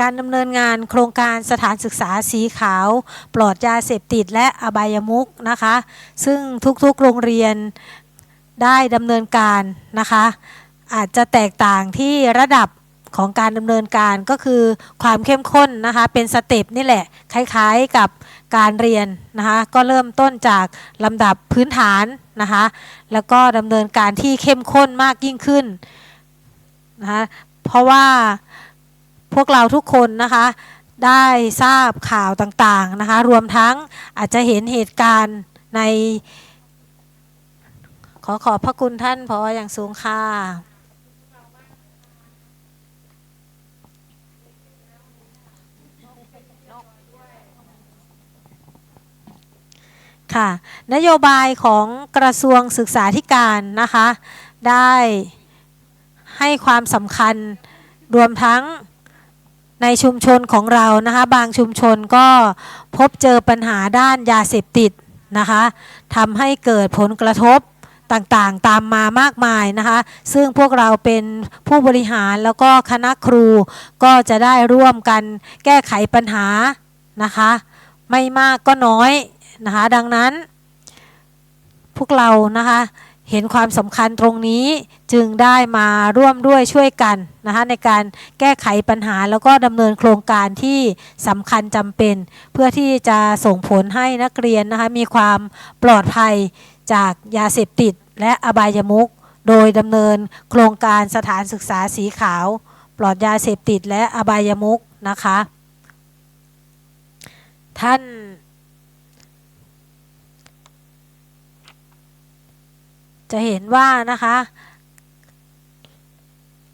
การดำเนินงานโครงการสถานศึกษาสีขาว ปลอดยาเสพติดและอบายมุกนะคะ ซึ่งทุกๆโรงเรียนได้ดำเนินการนะคะ อาจจะแตกต่างที่ระดับของการดำเนินการก็คือความเข้มข้นนะคะเป็นสเต็ปนี่แหละ คล้ายๆกับการเรียนนะคะก็เริ่มต้นจากลำดับพื้นฐานนะคะแล้วก็ดำเนินการที่เข้มข้นมากยิ่งขึ้นนะคะเพราะว่า พวกเราทุกคนนะคะได้ทราบข่าวต่างๆนะคะ รวมทั้งอาจจะเห็นเหตุการณ์ใน ขอขอบพระคุณท่านพออย่างสูงค่ะค่ะนโยบายของกระทรวงศึกษาธิการนะคะ ได้ให้ความสำคัญรวมทั้ง ในชุมชนของเรานะคะบางชุมชนก็พบเจอปัญหาด้านยาเสพติดนะคะทำให้เกิดผลกระทบต่างๆ ตามมามากมายนะคะ ซึ่งพวกเราเป็นผู้บริหารแล้วก็คณะครูก็จะได้ร่วมกันแก้ไขปัญหานะคะ ไม่มากก็น้อยนะคะ ดังนั้น พวกเรานะคะ เห็นความสำคัญตรงนี้จึงได้มาร่วมด้วยช่วยกันนะคะในการแก้ไขปัญหาแล้วก็ดำเนินโครงการที่สำคัญจำเป็น เพื่อที่จะส่งผลให้นักเรียนนะคะมีความปลอดภัยจากยาเสพติดและอบายมุขโดยดำเนินโครงการสถานศึกษาสีขาว ปลอดยาเสพติดและอบายมุขนะคะ ท่าน จะเห็นว่านะคะ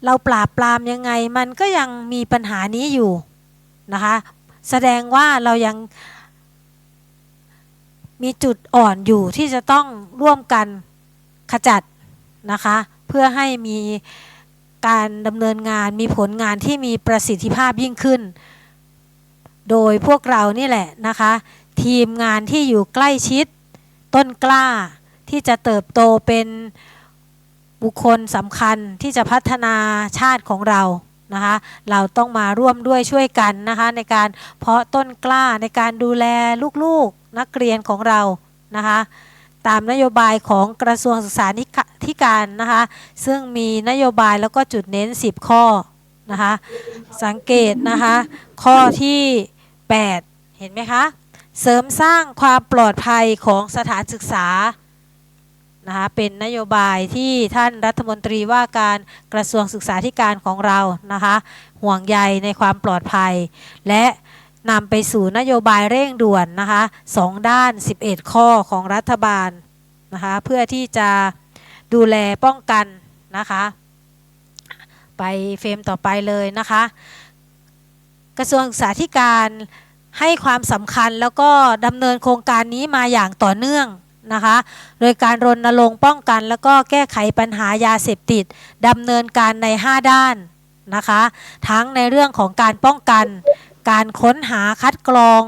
เราปราบปรามยังไงมันก็ยังมีปัญหานี้อยู่นะคะ แสดงว่าเรายังมีจุดอ่อนอยู่ที่จะต้องร่วมกันขจัดนะคะ เพื่อให้มีการดำเนินงานมีผลงานที่มีประสิทธิภาพยิ่งขึ้น โดยพวกเรานี่แหละนะคะ ทีมงานที่อยู่ใกล้ชิดต้นกล้า ที่จะเติบโตเป็นบุคคลสำคัญที่จะพัฒนาชาติของเรานะคะเราต้องมาร่วมด้วยช่วยกันนะคะในการเพาะต้นกล้าในการดูแลลูกๆนักเรียนของเรานะคะตามนโยบายของกระทรวงศึกษาธิการนะคะซึ่งมีนโยบายแล้วก็จุดเน้น 10 ข้อนะคะสังเกตนะคะข้อที่ 8 เห็นไหมคะเสริมสร้างความปลอดภัยของสถานศึกษา นะคะเป็นนโยบายที่ท่านรัฐมนตรีว่าการกระทรวงศึกษาธิการของเรานะคะห่วงใยในความปลอดภัย และนำไปสู่นโยบายเร่งด่วนนะคะสองด้าน 11 ข้อของรัฐบาลนะคะเพื่อที่จะดูแลป้องกันนะคะไปเฟรมต่อไปเลยนะคะ กระทรวงศึกษาธิการให้ความสำคัญแล้วก็ดำเนินโครงการนี้มาอย่างต่อเนื่อง นะคะ โดยการรณรงค์ป้องกัน แล้วก็แก้ไขปัญหายาเสพติดดำเนินการใน 5 ด้านนะคะ ทั้งในเรื่องของการป้องกัน การค้นหาคัดกรอง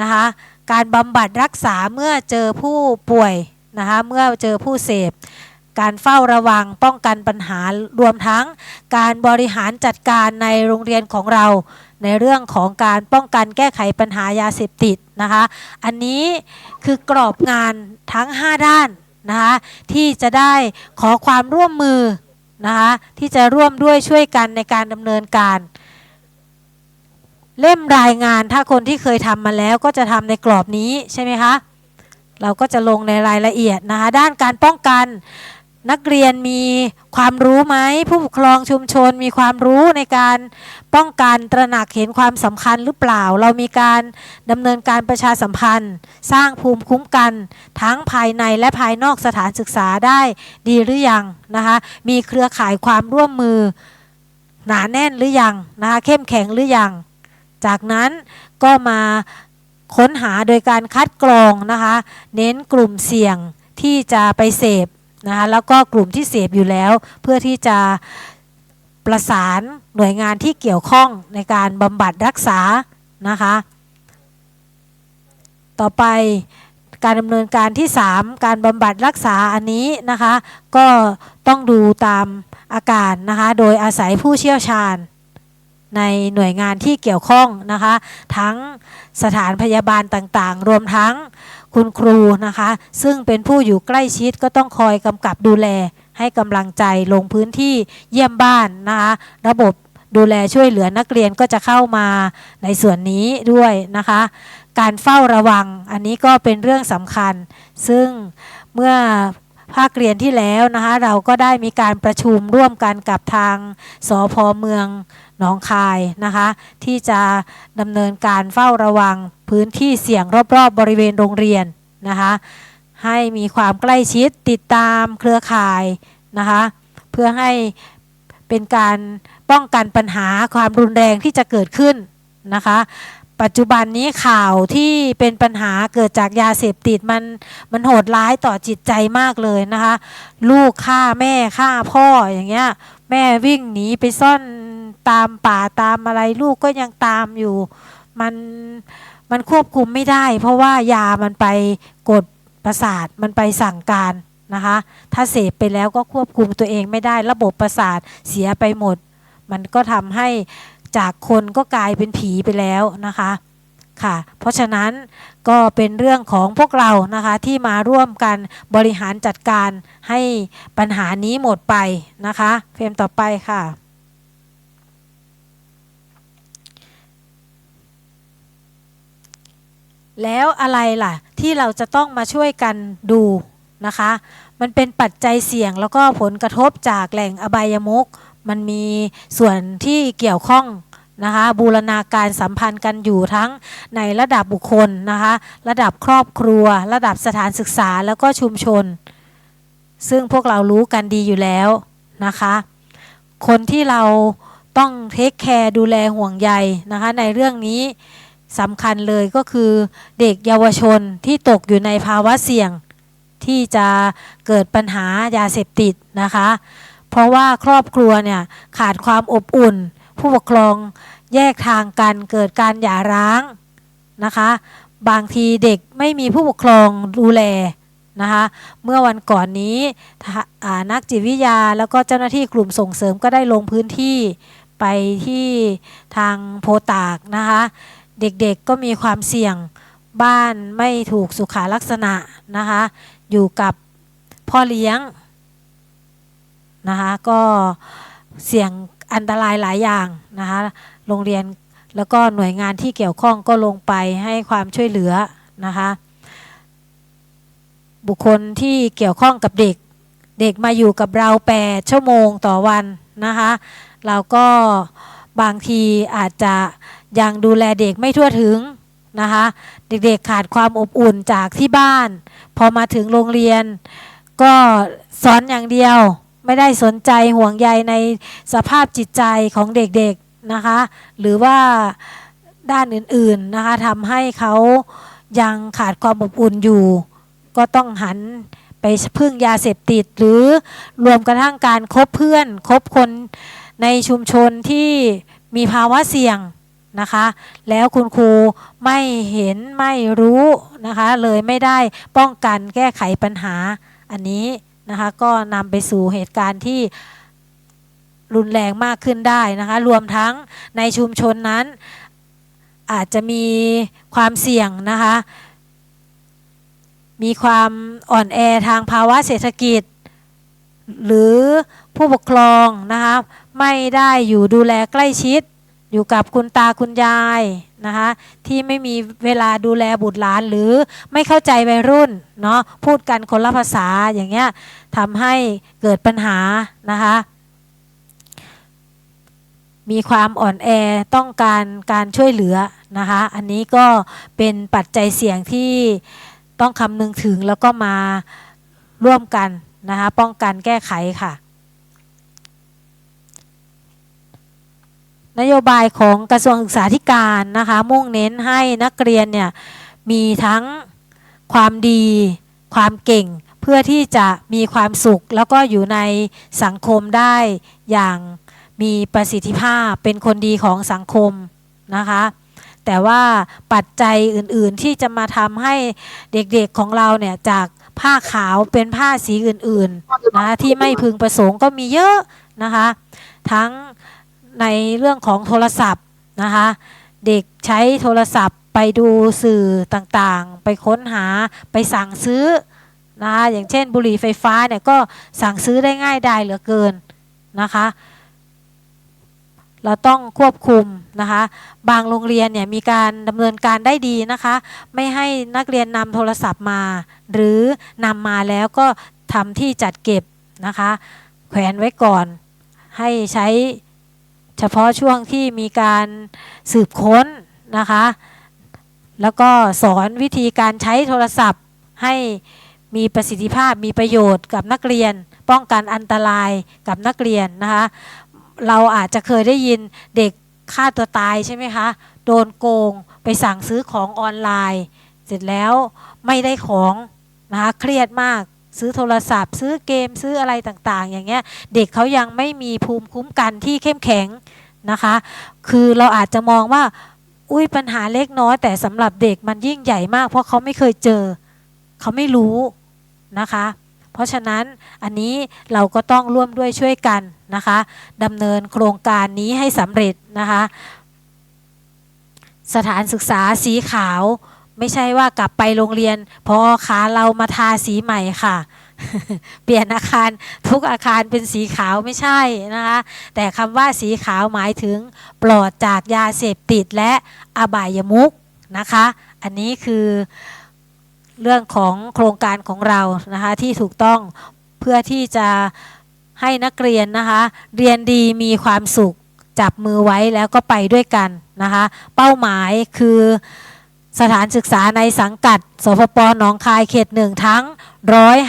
นะคะ การบำบัดรักษาเมื่อเจอผู้ป่วยนะคะ เมื่อเจอผู้เสพ การเฝ้าระวังป้องกันปัญหารวมทั้งการบริหารจัดการในโรงเรียนของเรา ในเรื่องของการป้องกันแก้ไขปัญหายาเสพติดนะคะ อันนี้คือกรอบงานทั้ง 5 ด้านนะคะที่จะได้ขอความร่วมมือนะคะที่จะร่วมด้วยช่วยกันในการดำเนินการ เล่มรายงานถ้าคนที่เคยทำมาแล้วก็จะทำในกรอบนี้ใช่ไหมคะเราก็จะลงในรายละเอียดนะคะด้านการป้องกัน นักเรียนมีความรู้ไหมผู้ปกครองชุมชนมีความรู้ในการป้องกันตระหนักเห็นความสำคัญหรือเปล่า เรามีการดำเนินการประชาสัมพันธ์ สร้างภูมิคุ้มกัน ทั้งภายในและภายนอกสถานศึกษาได้ดีหรือยังนะคะมีเครือข่ายความร่วมมือ หนาแน่นหรือยังนะคะเข้มแข็งหรือยัง จากนั้นก็มาค้นหาโดยการคัดกรองนะคะเน้นกลุ่มเสี่ยงที่จะไปเสพ นะคะแล้วก็กลุ่มที่เสพอยู่แล้ว เพื่อที่จะประสานหน่วยงานที่เกี่ยวข้องในการบำบัดรักษานะคะต่อไปการดำเนินการที่ 3 การบำบัดรักษาอันนี้นะคะก็ต้องดูตามอาการนะคะโดยอาศัยผู้เชี่ยวชาญในหน่วยงานที่เกี่ยวข้องนะคะทั้งสถานพยาบาลต่างๆ รวมทั้ง คุณครูนะคะ ซึ่งเป็นผู้อยู่ใกล้ชิดก็ต้องคอยกำกับดูแล ให้กำลังใจลงพื้นที่เยี่ยมบ้านนะคะระบบดูแลช่วยเหลือนักเรียนก็จะเข้ามาในส่วนนี้ด้วยนะคะ การเฝ้าระวังอันนี้ก็เป็นเรื่องสำคัญ ซึ่งเมื่อ ภาคเรียนที่แล้วนะคะเราก็ได้มีการประชุมร่วมกันกับทางสพเมืองหนองคายนะคะที่จะดำเนินการเฝ้าระวังพื้นที่เสี่ยงรอบๆบบริเวณโรงเรียนนะคะให้มีความใกล้ชิดติดตามเครือข่ายนะคะเพื่อให้เป็นการป้องกันปัญหาความรุนแรงที่จะเกิดขึ้นนะคะ ปัจจุบันนี้ข่าวที่เป็นปัญหาเกิดจากยาเสพติดมันมันโหดร้ายต่อจิตใจมากเลยนะคะ ลูกฆ่าแม่ฆ่าพ่ออย่างเงี้ย แม่วิ่งหนีไปซ่อนตามป่าตามอะไรลูกก็ยังตามอยู่ มันมันควบคุมไม่ได้ เพราะว่ายามันไปกดประสาทมันไปสั่งการนะคะ ถ้าเสพไปแล้วก็ควบคุมตัวเองไม่ได้ระบบประสาทเสียไปหมด มันก็ทำให้ จากคนก็กลายเป็นผีไปแล้วนะคะค่ะ เพราะฉะนั้นก็เป็นเรื่องของพวกเรานะคะที่มาร่วมกันบริหารจัดการให้ปัญหานี้หมดไปนะคะเฟรมต่อไปค่ะแล้วอะไรล่ะ ที่เราจะต้องมาช่วยกันดูนะคะ มันเป็นปัจจัยเสี่ยงแล้วก็ผลกระทบจากแหล่งอบายมุก มันมีส่วนที่เกี่ยวข้องนะคะบูรณาการสัมพันธ์กันอยู่ทั้งในระดับบุคคลนะคะระดับครอบครัว ระดับสถานศึกษาแล้วก็ชุมชน ซึ่งพวกเรารู้กันดีอยู่แล้วนะคะคนที่เราต้องเทคแคร์ดูแลห่วงใยนะคะในเรื่องนี้สำคัญเลยก็คือเด็กเยาวชนที่ตกอยู่ในภาวะเสี่ยง ที่จะเกิดปัญหายาเสพติดนะคะ เพราะว่าครอบครัวเนี่ยขาดความอบอุ่น ผู้ปกครองแยกทางกันเกิดการหย่าร้างนะคะ บางทีเด็กไม่มีผู้ปกครองดูแลนะคะเมื่อวันก่อนนี้นักจิตวิทยาแล้วก็เจ้าหน้าที่กลุ่มส่งเสริมก็ได้ลงพื้นที่ไปที่ทางโพตากนะคะเด็กๆก็มีความเสี่ยงบ้านไม่ถูกสุขาลักษณะนะคะอยู่กับพ่อเลี้ยง นะคะก็เสี่ยงอันตรายหลายอย่างนะคะโรงเรียนแล้วก็หน่วยงานที่เกี่ยวข้องก็ลงไปให้ความช่วยเหลือนะคะบุคคลที่เกี่ยวข้องกับเด็ก เด็กมาอยู่กับเรา8ชั่วโมงต่อวันนะคะเราก็บางทีอาจจะยังดูแลเด็กไม่ทั่วถึงนะคะเด็กๆขาดความอบอุ่นจากที่บ้าน พอมาถึงโรงเรียน ก็สอนอย่างเดียว ไม่ได้สนใจห่วงใยในสภาพจิตใจของเด็กๆนะคะ หรือว่าด้านอื่นๆนะคะทำให้เขายังขาดความอบอุ่นอยู่ ก็ต้องหันไปพึ่งยาเสพติด หรือรวมกระทั่งการคบเพื่อน คบคนในชุมชนที่มีภาวะเสี่ยงนะคะ แล้วคุณครูไม่เห็นไม่รู้นะคะ เลยไม่ได้ป้องกันแก้ไขปัญหาอันนี้ นะคะก็นำไปสู่เหตุการณ์ที่รุนแรงมากขึ้นได้นะคะรวมทั้งในชุมชนนั้น อาจจะมีความเสี่ยงนะคะมีความอ่อนแอทางภาวะเศรษฐกิจ หรือผู้ปกครองนะคะไม่ได้อยู่ดูแลใกล้ชิด อยู่กับคุณตาคุณยายนะคะที่ไม่มีเวลาดูแลบุตรหลานหรือไม่เข้าใจวัยรุ่นเนาะพูดกันคนละภาษาอย่างเงี้ยทำให้เกิดปัญหานะคะมีความอ่อนแอต้องการการช่วยเหลือนะคะอันนี้ก็เป็นปัจจัยเสี่ยงที่ต้องคำนึงถึงแล้วก็มาร่วมกันนะคะป้องกันแก้ไขค่ะ นโยบายของกระทรวงศึกษาธิการนะคะมุ่งเน้นให้นักเรียนเนี่ยมีทั้งความดี ความเก่ง เพื่อที่จะมีความสุข แล้วก็อยู่ในสังคมได้อย่างมีประสิทธิภาพเป็นคนดีของสังคมนะคะแต่ว่าปัจจัยอื่นๆที่จะมาทำให้เด็กๆของเราเนี่ยจากผ้าขาวเป็นผ้าสีอื่นๆนะที่ไม่พึงประสงค์ก็มีเยอะนะคะ ทั้ง ในเรื่องของโทรศัพท์นะคะเด็กใช้โทรศัพท์ไปดูสื่อต่างๆ ไปค้นหาไปสั่งซื้อนะคะอย่างเช่นบุหรี่ไฟฟ้าเนี่ยก็สั่งซื้อได้ง่ายได้เหลือเกินนะคะเราต้องควบคุมนะคะ บางโรงเรียนเนี่ยมีการดำเนินการได้ดีนะคะ ไม่ให้นักเรียนนำโทรศัพท์มา หรือนำมาแล้วก็ทำที่จัดเก็บนะคะ แขวนไว้ก่อนให้ใช้ เฉพาะช่วงที่มีการสืบค้นนะคะ แล้วก็สอนวิธีการใช้โทรศัพท์ให้มีประสิทธิภาพมีประโยชน์กับนักเรียน ป้องกันอันตรายกับนักเรียนนะคะ เราอาจจะเคยได้ยินเด็กฆ่าตัวตายใช่ไหมคะ โดนโกงไปสั่งซื้อของออนไลน์ เสร็จแล้วไม่ได้ของนะคะเครียดมาก ซื้อโทรศัพท์ ซื้อเกมซื้ออะไรต่างๆ อย่างเงี้ยเด็กเขายังไม่มีภูมิคุ้มกันที่เข้มแข็งนะคะ คือเราอาจจะมองว่าอุ้ยปัญหาเล็กน้อยแต่สำหรับเด็กมันยิ่งใหญ่มาก เพราะเขาไม่เคยเจอ เขาไม่รู้นะคะ เพราะฉะนั้นอันนี้เราก็ต้องร่วมด้วยช่วยกันนะคะดำเนินโครงการนี้ให้สำเร็จนะคะ สถานศึกษาสีขาว ไม่ใช่ว่ากลับไปโรงเรียน พอขาเรามาทาสีใหม่ค่ะ เปลี่ยนอาคารทุกอาคารเป็นสีขาวไม่ใช่นะคะ แต่คำว่าสีขาวหมายถึง ปลอดจากยาเสพติดและอบายมุกนะคะ อันนี้คือเรื่องของโครงการของเรานะคะที่ถูกต้องเพื่อที่จะให้นักเรียนนะคะ เรียนดีมีความสุขจับมือไว้แล้วก็ไปด้วยกันนะคะ เป้าหมายคือ สถานศึกษาในสังกัด สพปหนองคายเขตหนึ่งทั้ง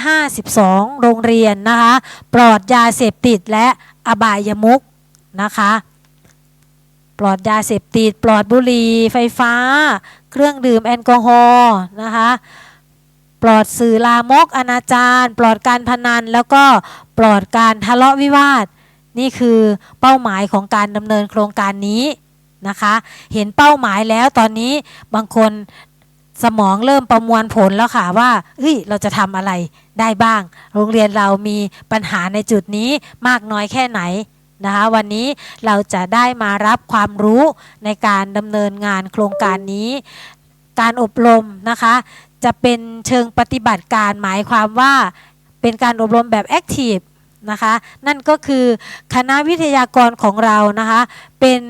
152 โรงเรียนนะคะ ปลอดยาเสพติดและอบายมุกนะคะ ปลอดยาเสพติด ปลอดบุหรี่ไฟฟ้า เครื่องดื่มแอลกอฮอล์นะคะ ปลอดสื่อลามกอนาจารปลอดการพนัน แล้วก็ปลอดการทะเลาะวิวาท นี่คือเป้าหมายของการดำเนินโครงการนี้ นะคะ เห็นเป้าหมายแล้วตอนนี้บางคนสมองเริ่มประมวลผลแล้วค่ะว่าเฮ้ยเราจะทำอะไรได้บ้าง โรงเรียนเรามีปัญหาในจุดนี้มากน้อยแค่ไหนนะคะวันนี้เราจะได้มารับความรู้ในการดำเนินงานโครงการนี้ การอบรมนะคะ จะเป็นเชิงปฏิบัติการหมายความว่าเป็นการอบรมแบบแอคทีฟนะคะ นั่นก็คือคณะวิทยากรของเรานะคะ เป็น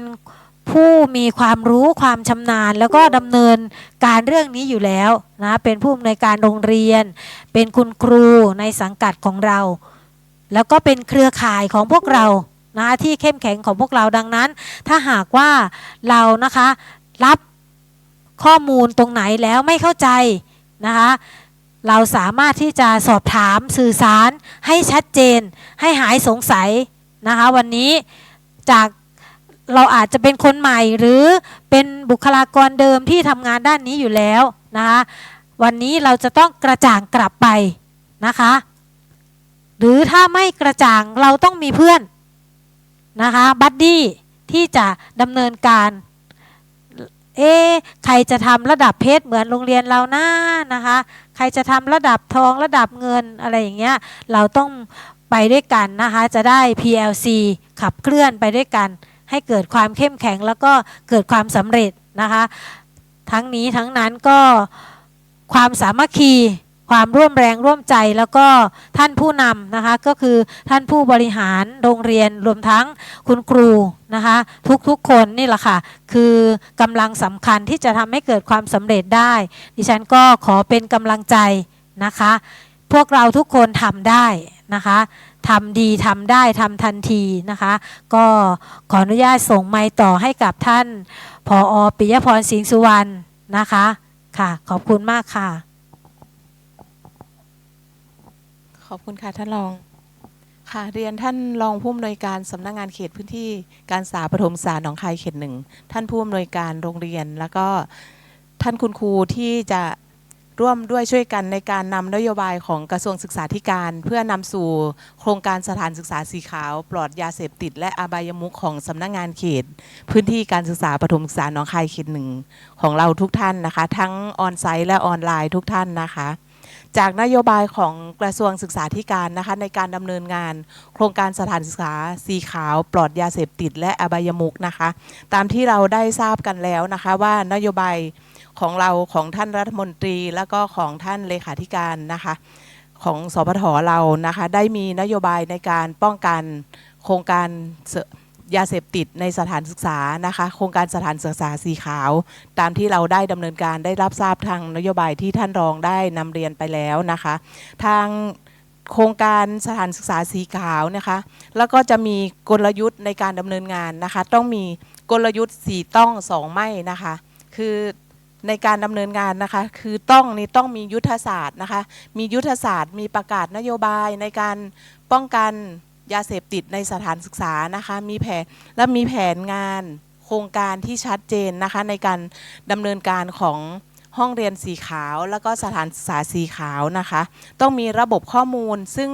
ผู้มีความรู้ความชำนาญ แล้วก็ดำเนินการเรื่องนี้อยู่แล้วนะเป็นผู้อำนวยการโรงเรียน เป็นคุณครูในสังกัดของเรา แล้วก็เป็นเครือข่ายของพวกเรานะที่เข้มแข็งของพวกเราดังนั้น ถ้าหากว่าเรานะคะรับข้อมูลตรงไหนแล้วไม่เข้าใจนะคะเราสามารถที่จะสอบถามสื่อสารให้ชัดเจน ให้หายสงสัยนะคะวันนี้จาก เราอาจจะเป็นคนใหม่หรือเป็นบุคลากรเดิมที่ทำงานด้านนี้อยู่แล้วนะคะวันนี้เราจะต้องกระจ่างกลับไปนะคะ หรือถ้าไม่กระจ่างเราต้องมีเพื่อนนะคะบัดดี้ที่จะดำเนินการเอ๊ใครจะทำระดับเพชรเหมือนโรงเรียนเรานะนะคะ ใครจะทำระดับทองระดับเงินอะไรอย่างเงี้ยเราต้องไปด้วยกันนะคะจะได้ PLC ขับเคลื่อนไปด้วยกัน ให้เกิดความเข้มแข็งแล้วก็เกิดความสำเร็จนะคะ ทั้งนี้ทั้งนั้นก็ความสามัคคีความร่วมแรงร่วมใจแล้วก็ท่านผู้นำนะคะก็คือท่านผู้บริหารโรงเรียนรวมทั้งคุณครูนะคะทุกๆคนนี่แหละค่ะ คือกำลังสำคัญที่จะทำให้เกิดความสำเร็จได้ ดิฉันก็ขอเป็นกำลังใจนะคะ พวกเราทุกคนทำได้นะคะทำดีทำได้ทำทันทีนะคะ ก็ขออนุญาตส่งไมค์ต่อให้กับท่านผออปิยพรสิงห์สุวรรณนะคะค่ะ ขอบคุณมากค่ะ ขอบคุณค่ะท่านรองค่ะเรียนท่านรองผู้อำนวยการสำนักงานเขตพื้นที่การศึกษาปฐมศึกษาหนองคายเขตหนึ่งท่านผู้อำนวยการโรงเรียน แล้วก็ท่านคุณครูที่จะ ร่วมด้วยช่วยกันในการนำนโยบายของกระทรวงศึกษาธิการ เพื่อนำสู่โครงการสถานศึกษาสีขาว ปลอดยาเสพติด และอบายมุขของสำนักงานเขต พื้นที่การศึกษาปฐมศึกษาหนองคายเขตหนึ่งของเราทุกท่านนะคะ ทั้งออนไซต์และออนไลน์ทุกท่านนะคะ จากนโยบายของกระทรวงศึกษาธิการนะคะในการดำเนินงาน โครงการสถานศึกษาสีขาว ปลอดยาเสพติด และอบายมุกนะคะ ตามที่เราได้ทราบกันแล้วนะคะว่านโยบาย ของเราของท่านรัฐมนตรีแล้วก็ของท่านเลขาธิการนะคะของสพทเรานะคะได้มีนโยบายในการป้องกันโครงการยาเสพติดในสถานศึกษานะคะโครงการสถานศึกษาสีขาว ตามที่เราได้ดำเนินการได้รับทราบทางนโยบายที่ท่านรองได้นำเรียนไปแล้วนะคะ ทางโครงการสถานศึกษาสีขาวนะคะแล้วก็จะมีกลยุทธ์ในการดำเนินงานนะคะ ต้องมีกลยุทธ์สี่ต้องสองไม่นะคะ คือ ในการดำเนินงานนะคะ คือต้องนี่ต้องมียุทธศาสตร์นะคะ มียุทธศาสตร์ มีประกาศนโยบายในการป้องกันยาเสพติดในสถานศึกษานะคะ มีแผนและมีแผนงานโครงการที่ชัดเจนนะคะ ในการดำเนินการของห้องเรียนสีขาวแล้วก็สถานศึกษาสีขาวนะคะ ต้องมีระบบข้อมูล ซึ่ง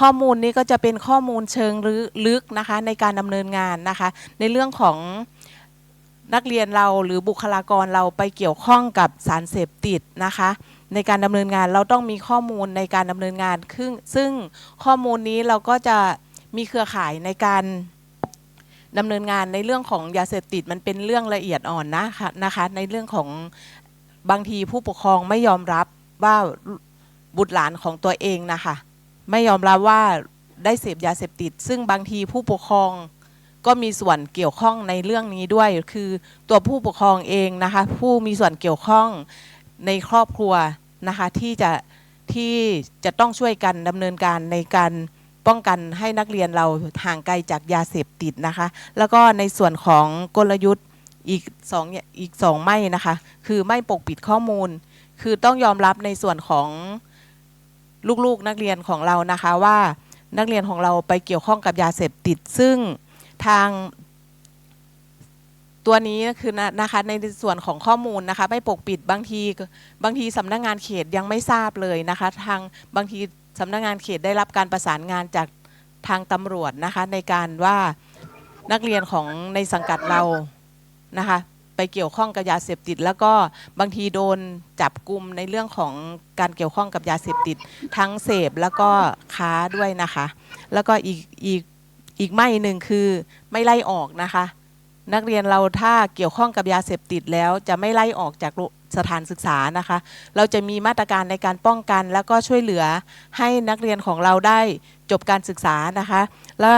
ข้อมูลนี้ก็จะเป็นข้อมูลเชิงลึกนะคะ ในการดำเนินงานนะคะ ในเรื่องของ นักเรียนเราหรือบุคลากรเราไปเกี่ยวข้องกับสารเสพติดนะคะ ในการดำเนินงานเราต้องมีข้อมูลในการดำเนินงานซึ่งซึ่งข้อมูลนี้เราก็จะมีเครือข่ายในการดำเนินงานในเรื่องของยาเสพติดมันเป็นเรื่องละเอียดอ่อนนะคะนะคะในเรื่องของบางทีผู้ปกครองไม่ยอมรับว่าบุตรหลานของตัวเองนะคะ ไม่ยอมรับว่าได้เสพยาเสพติด ซึ่งบางทีผู้ปกครอง ก็มีส่วนเกี่ยวข้องในเรื่องนี้ด้วย คือตัวผู้ปกครองเองนะคะผู้มีส่วนเกี่ยวข้องในครอบครัวนะคะที่จะที่จะต้องช่วยกันดำเนินการในการป้องกันให้นักเรียนเราห่างไกลจากยาเสพติดนะคะ แล้วก็ในส่วนของกลยุทธ์อีกสองอีกสองไม่นะคะ คือไม่ปกปิดข้อมูล คือต้องยอมรับในส่วนของลูกๆนักเรียนของเรานะคะว่านักเรียนของเราไปเกี่ยวข้องกับยาเสพติด ซึ่ง ทางตัวนี้คือนะนะคะในส่วนของข้อมูลนะคะไม่ปกปิดบางทีบางทีสำนักงานเขตยังไม่ทราบเลยนะคะ ทางบางทีสำนักงานเขตได้รับการประสานงานจากทางตำรวจนะคะในการว่านักเรียนของในสังกัดเรานะคะไปเกี่ยวข้องกับยาเสพติด แล้วก็บางทีโดนจับกลุ่มในเรื่องของการเกี่ยวข้องกับยาเสพติด ทั้งเสพแล้วก็ค้าด้วยนะคะ แล้วก็อีกอีก อีกไม่หนึ่งคือไม่ไล่ออกนะคะ นักเรียนเราถ้าเกี่ยวข้องกับยาเสพติดแล้วจะไม่ไล่ออกจากสถานศึกษานะคะ เราจะมีมาตรการในการป้องกัน แล้วก็ช่วยเหลือให้นักเรียนของเราได้จบการศึกษานะคะ และ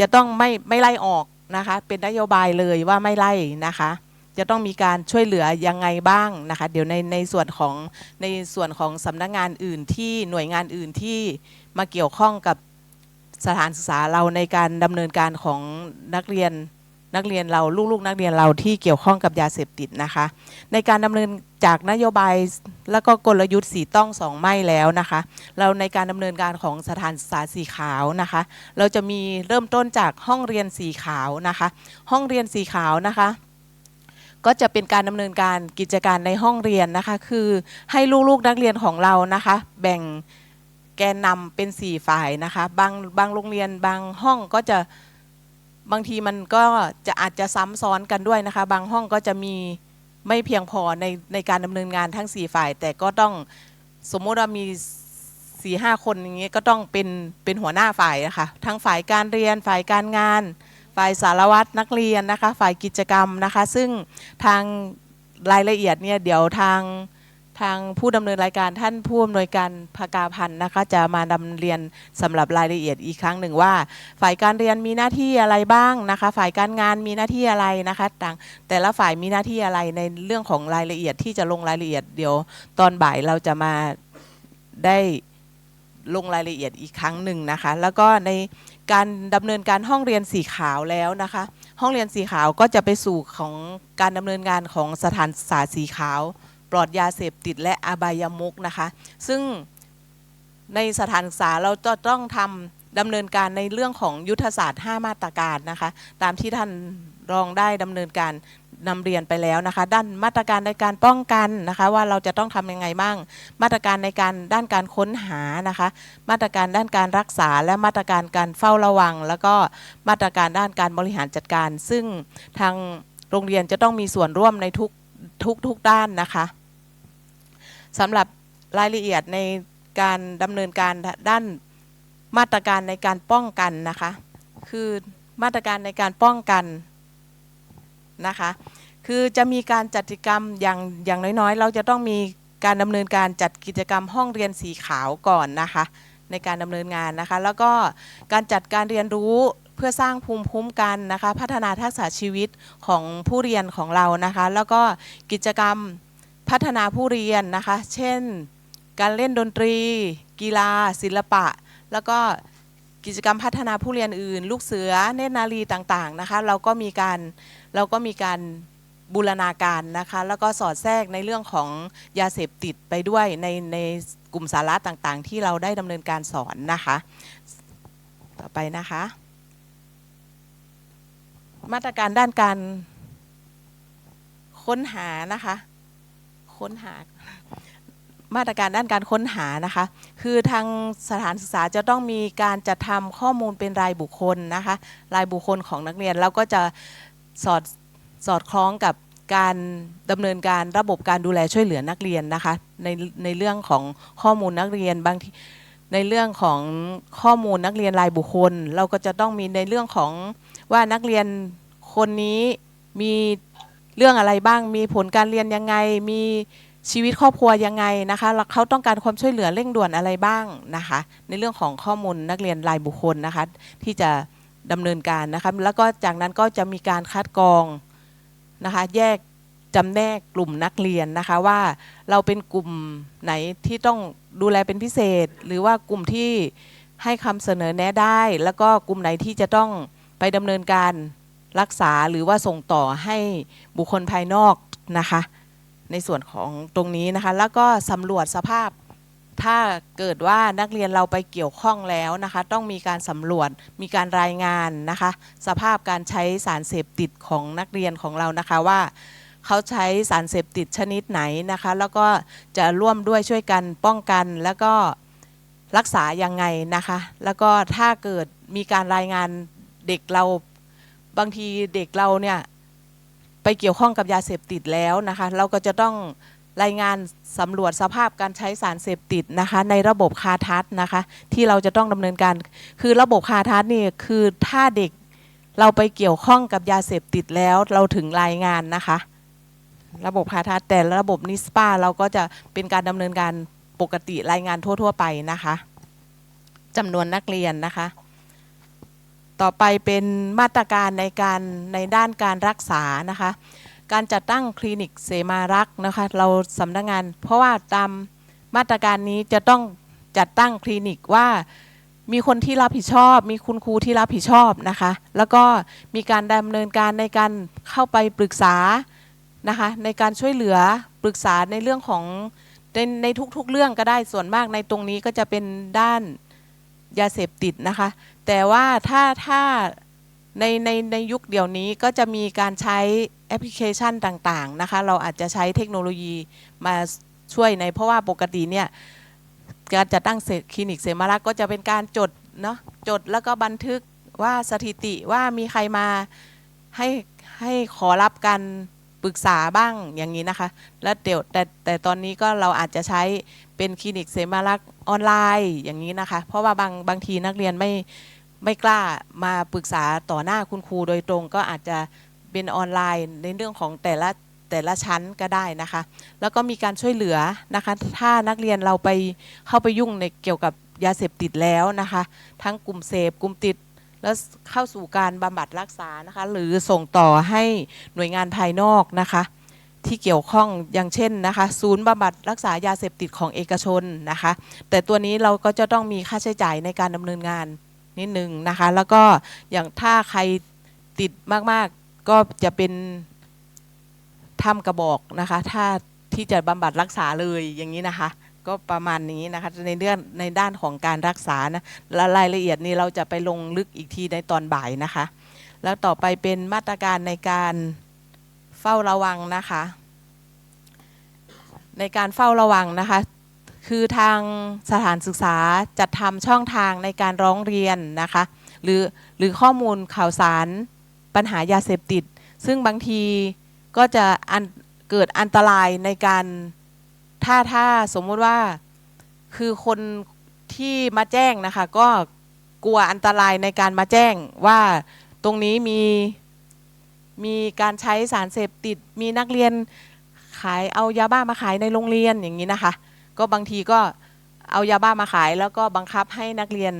จะต้องไม่ไม่ไล่ออกนะคะ เป็นนโยบายเลยว่าไม่ไล่นะคะ จะต้องมีการช่วยเหลือยังไงบ้างนะคะ เดี๋ยวในในส่วนของในส่วนของสำนักงานอื่นที่หน่วยงานอื่นที่มาเกี่ยวข้องกับ สถานศึกษาเราในการดำเนินการของนักเรียนนักเรียนเราลูกๆ นักเรียนเราที่เกี่ยวข้องกับยาเสพติดนะคะ ในการดำเนินจากนโยบายแล้วก็กลยุทธ์สีต้องสองไม่แล้วนะคะ เราในการดำเนินการของสถานศึกษาสีขาวนะคะ เราจะมีเริ่มต้นจากห้องเรียนสีขาวนะคะ ห้องเรียนสีขาวนะคะก็จะเป็นการดำเนินการกิจการในห้องเรียนนะคะ คือให้ลูกๆนักเรียนของเรานะคะ แบ่ง แกนนำเป็นสี่ฝ่ายนะคะบางบางโรงเรียนบางห้องก็จะบางทีมันก็จะอาจจะซ้ำซ้อนกันด้วยนะคะ บางห้องก็จะมีไม่เพียงพอในในการดำเนินงานทั้งสี่ฝ่าย แต่ก็ต้องสมมุติว่ามีสี่ห้าคนอย่างเงี้ยก็ต้องเป็นเป็นหัวหน้าฝ่ายนะคะทั้งฝ่ายการเรียนฝ่ายการงาน ฝ่ายสารวัตรนักเรียนนะคะ ฝ่ายกิจกรรมนะคะ ซึ่งทางรายละเอียดเนี่ยเดี๋ยวทาง ทางผู้ดำเนินรายการท่านผู้อำนวยการภากาพันธ์นะคะ จะมาดำเรียนสำหรับรายละเอียดอีกครั้งหนึ่งว่า ฝ่ายการเรียนมีหน้าที่อะไรบ้างนะคะ ฝ่ายการงานมีหน้าที่อะไรนะคะต่างแต่ละฝ่ายมีหน้าที่อะไรในเรื่องของรายละเอียดที่จะลงรายละเอียดเดี๋ยวตอนบ่ายเราจะมาได้ลงรายละเอียดอีกครั้งหนึ่งนะคะ แล้วก็ในการดำเนินการห้องเรียนสีขาวแล้วนะคะ ห้องเรียนสีขาวก็จะไปสู่ของการดำเนินงานของสถานศึกษาสีขาว ลอดยาเสพติดและอบายมุกนะคะ ซึ่งในสถานศึกษาเราจะต้องทำดำเนินการในเรื่องของยุทธศาสตร์ 5 มาตรการนะคะ ตามที่ท่านรองได้ดำเนินการนำเรียนไปแล้วนะคะ ด้านมาตรการในการป้องกันนะคะ ว่าเราจะต้องทำยังไงบ้าง มาตรการในการด้านการค้นหานะคะ มาตรการด้านการรักษา และมาตรการการเฝ้าระวัง แล้วก็มาตรการด้านการบริหารจัดการ ซึ่งทางโรงเรียนจะต้องมีส่วนร่วมในทุกทุกทุกด้านนะคะ สำหรับรายละเอียดในการดำเนินการด้านมาตรการในการป้องกันนะคะ คือมาตรการในการป้องกันนะคะ คือจะมีการจัดกิจกรรมอย่างอย่างน้อยๆ เราจะต้องมีการดำเนินการจัดกิจกรรมห้องเรียนสีขาวก่อนนะคะ ในการดำเนินงานนะคะ แล้วก็การจัดการเรียนรู้เพื่อสร้างภูมิคุ้มกันนะคะ พัฒนาทักษะชีวิตของผู้เรียนของเรานะคะ แล้วก็กิจกรรม พัฒนาผู้เรียนนะคะ เช่น การเล่นดนตรี กีฬา ศิลปะ แล้วก็กิจกรรมพัฒนาผู้เรียนอื่น ลูกเสือ เนตรนารีต่างๆนะคะ เราก็มีการเราก็มีการบูรณาการนะคะ แล้วก็สอดแทรกในเรื่องของยาเสพติดไปด้วยในในกลุ่มสาระต่างๆ ที่เราได้ดำเนินการสอนนะคะ ต่อไปนะคะ มาตรการด้านการค้นหานะคะ ค้นหา มาตรการด้านการค้นหานะคะ คือทางสถานศึกษาจะต้องมีการจัดทำข้อมูลเป็นรายบุคคลนะคะ รายบุคคลของนักเรียนแล้วก็จะสอดสอดคล้องกับการดำเนินการระบบการดูแลช่วยเหลือนักเรียนนะคะ ในในเรื่องของข้อมูลนักเรียนบางทีในเรื่องของข้อมูลนักเรียนรายบุคคล เราก็จะต้องมีในเรื่องของว่านักเรียนคนนี้มี เรื่องอะไรบ้าง มีผลการเรียนยังไง มีชีวิตครอบครัวยังไงนะคะแล้วเขาต้องการความช่วยเหลือเร่งด่วนอะไรบ้างนะคะ ในเรื่องของข้อมูลนักเรียนรายบุคคลนะคะ ที่จะดำเนินการนะคะ แล้วก็จากนั้นก็จะมีการคัดกรองนะคะ แยกจำแนกกลุ่มนักเรียนนะคะว่าเราเป็นกลุ่มไหนที่ต้องดูแลเป็นพิเศษ หรือว่ากลุ่มที่ให้คำเสนอแนะได้ แล้วก็กลุ่มไหนที่จะต้องไปดำเนินการ รักษาหรือว่าส่งต่อให้บุคคลภายนอกนะคะ ในส่วนของตรงนี้นะคะ แล้วก็สำรวจสภาพถ้าเกิดว่านักเรียนเราไปเกี่ยวข้องแล้วนะคะ ต้องมีการสำรวจมีการรายงานนะคะ สภาพการใช้สารเสพติดของนักเรียนของเรานะคะว่าเขาใช้สารเสพติดชนิดไหนนะคะ แล้วก็จะร่วมด้วยช่วยกันป้องกันแล้วก็รักษายังไงนะคะ แล้วก็ถ้าเกิดมีการรายงานเด็กเรา บางทีเด็กเราเนี่ยไปเกี่ยวข้องกับยาเสพติดแล้วนะคะ เราก็จะต้องรายงานสำรวจสภาพการใช้สารเสพติดนะคะ ในระบบคาทัศนะคะ ที่เราจะต้องดำเนินการ คือระบบคาทัศนี่คือถ้าเด็กเราไปเกี่ยวข้องกับยาเสพติดแล้วเราถึงรายงานนะคะ ระบบคาทัศน์แต่ระบบนิสปาเราก็จะเป็นการดำเนินการปกติรายงานทั่ว ๆ ไปนะคะจำนวนนักเรียนนะคะ ต่อไปเป็นมาตรการในการในด้านการรักษานะคะ การจัดตั้งคลินิกเสมารักษ์นะคะ เราสำนักงาน เพราะว่าตามมาตรการนี้จะต้องจัดตั้งคลินิกว่ามีคนที่รับผิดชอบ มีคุณครูที่รับผิดชอบนะคะ แล้วก็มีการดำเนินการในการเข้าไปปรึกษานะคะในการช่วยเหลือปรึกษาในเรื่องของในในทุกๆเรื่องก็ได้ส่วนมากในตรงนี้ก็จะเป็นด้านยาเสพติดนะคะ แต่ว่าถ้าถ้าในในในยุคเดี๋ยวนี้ก็จะมีการใช้แอปพลิเคชันต่างๆนะคะ เราอาจจะใช้เทคโนโลยีมาช่วยในเพราะว่าปกติเนี่ยการจัดตั้งเสคลินิกเสมารักก็จะเป็นการจดเนาะจดแล้วก็บันทึกว่าสถิติว่ามีใครมาให้ให้ขอรับการปรึกษาบ้างอย่างนี้นะคะ แล้วเดี๋ยวแต่แต่ตอนนี้ก็เราอาจจะใช้เป็นคลินิกเสมารักออนไลน์อย่างนี้นะคะ เพราะว่าบางบางทีนักเรียนไม่ ไม่กล้ามาปรึกษาต่อหน้าคุณครูโดยตรงก็อาจจะเป็นออนไลน์ในเรื่องของแต่ละแต่ละชั้นก็ได้นะคะ แล้วก็มีการช่วยเหลือนะคะ ถ้านักเรียนเราไปเข้าไปยุ่งในเกี่ยวกับยาเสพติดแล้วนะคะ ทั้งกลุ่มเสพกลุ่มติดแล้วเข้าสู่การบำบัดรักษานะคะ หรือส่งต่อให้หน่วยงานภายนอกนะคะ ที่เกี่ยวข้องอย่างเช่นนะคะ ศูนย์บำบัดรักษายาเสพติดของเอกชนนะคะ แต่ตัวนี้เราก็จะต้องมีค่าใช้จ่ายในการดำเนินงาน นิดนึงนะคะ แล้วก็อย่างถ้าใครติดมากๆก็จะเป็นทำกระบอกนะคะ ถ้าที่จะบำบัดรักษาเลยอย่างนี้นะคะ ก็ประมาณนี้นะคะในเรื่องในด้านของการรักษานะและรายละเอียดนี้เราจะไปลงลึกอีกทีในตอนบ่ายนะคะ แล้วต่อไปเป็นมาตรการในการเฝ้าระวังนะคะ ในการเฝ้าระวังนะคะ คือทางสถานศึกษาจัดทำช่องทางในการร้องเรียนนะคะ หรือหรือข้อมูลข่าวสารปัญหายาเสพติด ซึ่งบางทีก็จะเกิดอันตรายในการถ้าถ้าสมมุติว่าคือคนที่มาแจ้งนะคะ ก็กลัวอันตรายในการมาแจ้งว่าตรงนี้มีมีการใช้สารเสพติด มีนักเรียนขายเอายาบ้ามาขายในโรงเรียนอย่างนี้นะคะ ก็บางทีก็เอายาบ้ามาขาย แล้วก็บังคับให้นักเรียน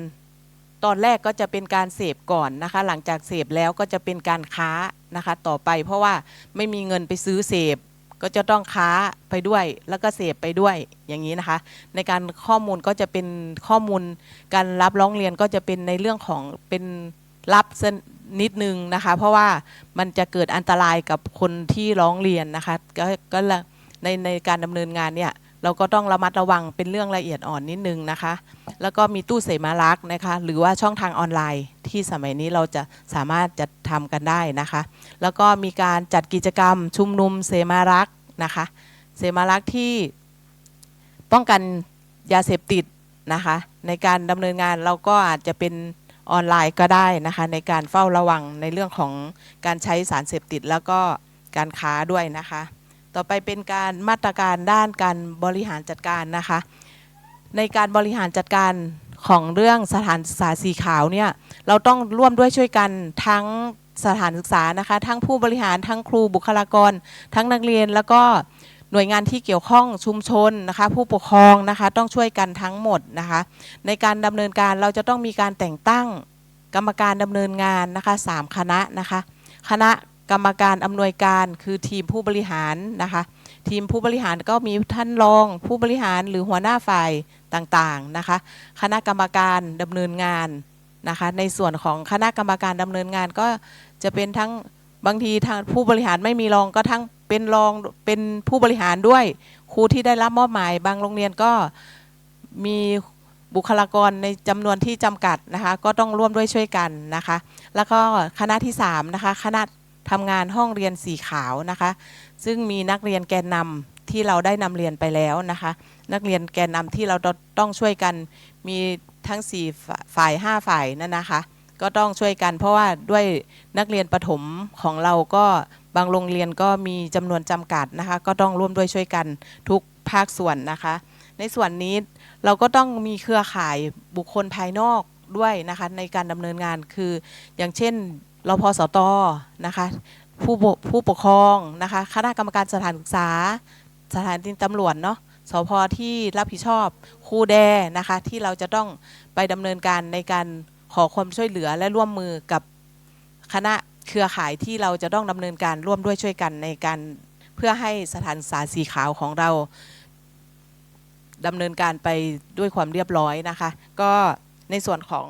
ตอนแรกก็จะเป็นการเสพก่อนนะคะ หลังจากเสพแล้วก็จะเป็นการค้านะคะต่อไป เพราะว่าไม่มีเงินไปซื้อเสพก็จะต้องค้าไปด้วย แล้วก็เสพไปด้วยอย่างนี้นะคะ ในการข้อมูลก็จะเป็นข้อมูลการรับร้องเรียนก็จะเป็นในเรื่องของเป็นรับนิดนึงนะคะ เพราะว่ามันจะเกิดอันตรายกับคนที่ร้องเรียนนะคะก็ก็ในในการดำเนินงานเนี่ย เราก็ต้องระมัดระวังเป็นเรื่องละเอียดอ่อนนิดนึงนะคะ แล้วก็มีตู้เสมารักษ์นะคะ หรือว่าช่องทางออนไลน์ที่สมัยนี้เราจะสามารถจะทำกันได้นะคะ แล้วก็มีการจัดกิจกรรมชุมนุมเสมารักษ์นะคะ เสมารักษ์ที่ป้องกันยาเสพติดนะคะ ในการดำเนินงานเราก็อาจจะเป็นออนไลน์ก็ได้นะคะในการเฝ้าระวังในเรื่องของการใช้สารเสพติดแล้วก็การค้าด้วยนะคะ ต่อไปเป็นการมาตรการด้านการบริหารจัดการนะคะ ในการบริหารจัดการของเรื่องสถานศึกษาสีขาวเนี่ยเราต้องร่วมด้วยช่วยกันทั้งสถานศึกษานะคะทั้งผู้บริหารทั้งครูบุคลากร ทั้งนักเรียนแล้วก็หน่วยงานที่เกี่ยวข้องชุมชนนะคะผู้ปกครองนะคะต้องช่วยกันทั้งหมดนะคะในการดำเนินการเราจะต้องมีการแต่งตั้งกรรมการดำเนินงานนะคะสามคณะนะคะคณะ กรรมการอำนวยการคือทีมผู้บริหารนะคะ ทีมผู้บริหารก็มีท่านรองผู้บริหารหรือหัวหน้าฝ่ายต่างๆนะคะ คณะกรรมการดำเนินงานนะคะ ในส่วนของคณะกรรมการดำเนินงานก็จะเป็นทั้งบางทีทางผู้บริหารไม่มีรองก็ทั้งเป็นรองเป็นผู้บริหารด้วยครูที่ได้รับมอบหมาย บางโรงเรียนก็มีบุคลากรในจำนวนที่จำกัดนะคะ ก็ต้องร่วมด้วยช่วยกันนะคะ แล้วก็คณะที่3นะคะคณะ ทำงานห้องเรียนสีขาวนะคะ ซึ่งมีนักเรียนแกนนำที่เราได้นำเรียนไปแล้วนะคะ นักเรียนแกนนำที่เราต้องช่วยกันมีทั้ง 4 ฝ่าย 5 ฝ่ายนั่นนะคะ ก็ต้องช่วยกันเพราะว่าด้วยนักเรียนประถมของเราก็บางโรงเรียนก็มีจำนวนจำกัดนะคะ ก็ต้องร่วมด้วยช่วยกันทุกภาคส่วนนะคะ ในส่วนนี้เราก็ต้องมีเครือข่ายบุคคลภายนอกด้วยนะคะในการดำเนินงานคืออย่างเช่น รพสตนะคะผู้ผู้ปกครองนะคะคณะกรรมการสถานศึกษา สถานีตำรวจเนาะสพที่รับผิดชอบครูแดนะคะที่เราจะต้องไปดำเนินการในการขอความช่วยเหลือและร่วมมือกับคณะเครือข่ายที่เราจะต้องดำเนินการร่วมด้วยช่วยกันในการเพื่อให้สถานศึกษาสีขาวของเราดำเนินการไปด้วยความเรียบร้อยนะคะ ก็ในส่วนของ